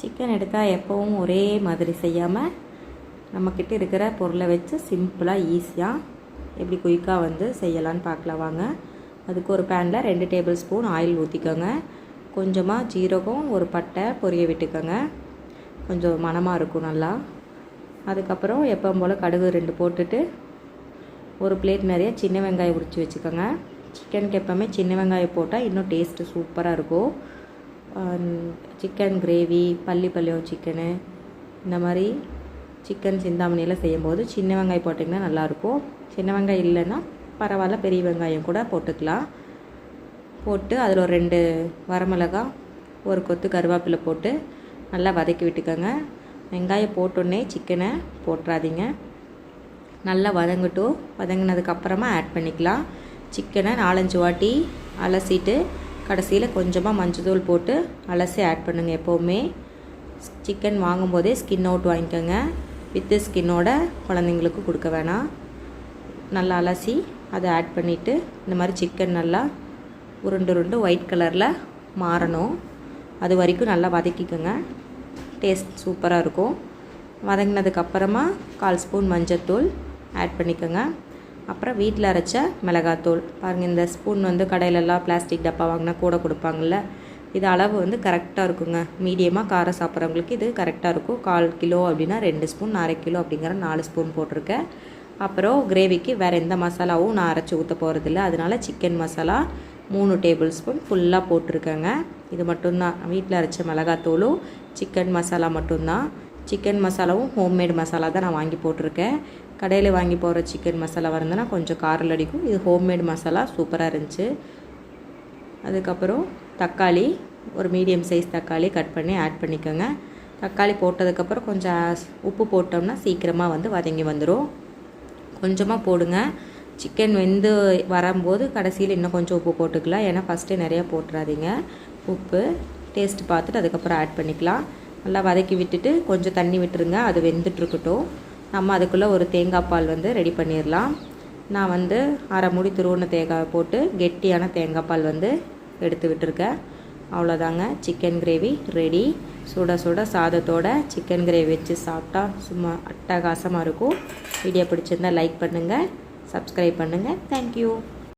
Chicken எடுத்தால் எப்போவும் ஒரே மாதிரி செய்யாமல் நம்மக்கிட்ட இருக்கிற பொருளை வச்சு சிம்பிளாக ஈஸியாக எப்படி குயிக்காக வந்து செய்யலான்னு பார்க்கலாம் வாங்க. அதுக்கு ஒரு பேனில் ரெண்டு டேபிள் ஸ்பூன் ஆயில் ஊற்றிக்கோங்க கொஞ்சமாக ஜீரகம் ஒரு பட்டை பொரிய விட்டுக்கோங்க. கொஞ்சம் மணமாக இருக்கும் நல்லா. அதுக்கப்புறம் எப்பவும் போல் கடுகு ரெண்டு போட்டுட்டு ஒரு பிளேட் நிறைய சின்ன வெங்காயம் உரித்து வச்சுக்கோங்க. சிக்கனுக்கு எப்போவுமே சின்ன வெங்காயம் போட்டால் இன்னும் டேஸ்ட்டு சூப்பராக இருக்கும். சிக்கன் கிரேவி பள்ளி பள்ளியோ சிக்கனு இந்த மாதிரி சிக்கன் சிந்தாமணியெல்லாம் செய்யும்போது சின்ன வெங்காயம் போட்டிங்கன்னா நல்லாயிருக்கும். சின்ன வெங்காயம் இல்லைன்னா பரவாயில்ல பெரிய வெங்காயம் கூட போட்டுக்கலாம். போட்டு அதில் ஒரு ரெண்டு வரமிளகா ஒரு கொத்து கருவேப்பிலை போட்டு நல்லா வதக்கி விட்டுக்கோங்க. வெங்காயம் போட்டோடனே சிக்கனை போட்டுறாதீங்க. நல்லா வதங்கட்டும். வதங்கினதுக்கப்புறமா ஆட் பண்ணிக்கலாம். சிக்கனை நாலஞ்சு வாட்டி அலசிட்டு கடைசியில் கொஞ்சமாக மஞ்சத்தூள் போட்டு அலசி ஆட் பண்ணுங்கள் எப்போவுமே. சிக்கன் வாங்கும்போதே ஸ்கின் அவுட் வாங்கிக்கோங்க. வித்து ஸ்கின்னோட குழந்தைங்களுக்கு கொடுக்க வேணாம். நல்லா அலசி அதை ஆட் பண்ணிவிட்டு இந்த மாதிரி சிக்கன் நல்லா உருண்டு உருண்டு ஒயிட் கலரில் மாறணும். அது வரைக்கும் நல்லா வதக்கிக்கோங்க. டேஸ்ட் சூப்பராக இருக்கும். வதங்கினதுக்கப்புறமா கால் ஸ்பூன் மஞ்சத்தூள் ஆட் பண்ணிக்கோங்க. அப்புறம் வீட்டில் அரைச்ச மிளகாத்தூள். பாருங்கள் இந்த ஸ்பூன் வந்து கடையிலலாம் பிளாஸ்டிக் டப்பா வாங்கினா கூட கொடுப்பாங்கள்ல இது அளவு வந்து கரெக்டாக இருக்குங்க. மீடியமாக காரம் சாப்பிட்றவங்களுக்கு இது கரெக்டாக இருக்கும். கால் கிலோ அப்படின்னா ரெண்டு ஸ்பூன் அரை கிலோ அப்படிங்கிற நாலு ஸ்பூன் போட்டிருக்கேன். அப்புறம் கிரேவிக்கு வேறு எந்த மசாலாவும் நான் அரைச்சி ஊற்ற போகிறதில்ல அதனால் சிக்கன் மசாலா மூணு டேபிள் ஸ்பூன் ஃபுல்லாக போட்டிருக்கேங்க. இது மட்டும்தான். வீட்டில் அரைச்ச மிளகாத்தூளும் சிக்கன் மசாலா மட்டும்தான். சிக்கன் மசாலாவும் ஹோம்மேட் மசாலா தான் நான் வாங்கி போட்டிருக்கேன். கடையில் வாங்கி போகிற சிக்கன் மசாலா வருதுன்னா கொஞ்சம் காரில் அடிக்கும். இது ஹோம்மேட் மசாலா சூப்பராக இருந்துச்சு. அதுக்கப்புறம் தக்காளி ஒரு மீடியம் சைஸ் தக்காளி கட் பண்ணி ஆட் பண்ணிக்கோங்க. தக்காளி போட்டதுக்கப்புறம் கொஞ்சம் உப்பு போட்டோம்னா சீக்கிரமாக வந்து வதங்கி வந்துடும் கொஞ்சமாக போடுங்க. சிக்கன் வெந்து வரும்போது கடைசியில் இன்னும் கொஞ்சம் உப்பு போட்டுக்கலாம். ஏன்னா ஃபஸ்ட்டே நிறையா போட்டுறாதீங்க. உப்பு டேஸ்ட் பார்த்துட்டு அதுக்கப்புறம் ஆட் பண்ணிக்கலாம். நல்லா வதக்கி விட்டுட்டு கொஞ்சம் தண்ணி விட்டுருங்க. அது வெந்துட்டுருக்கட்டும். நம்ம அதுக்குள்ளே ஒரு தேங்காய் பால் வந்து ரெடி பண்ணிடலாம் நான் வந்து அரை மூடி துருவன தேங்காய் போட்டு கெட்டியான தேங்காய் பால் வந்து எடுத்து விட்டுருக்கேன். அவ்வளோதாங்க. சிக்கன் கிரேவி ரெடி சுட சுட சாதத்தோட சிக்கன் கிரேவி வச்சு சாப்பிட்டா சும்மா அட்டகாசமாக இருக்கும். வீடியோ பிடிச்சிருந்தா லைக் பண்ணுங்கள் சப்ஸ்கிரைப் பண்ணுங்கள் தேங்க்யூ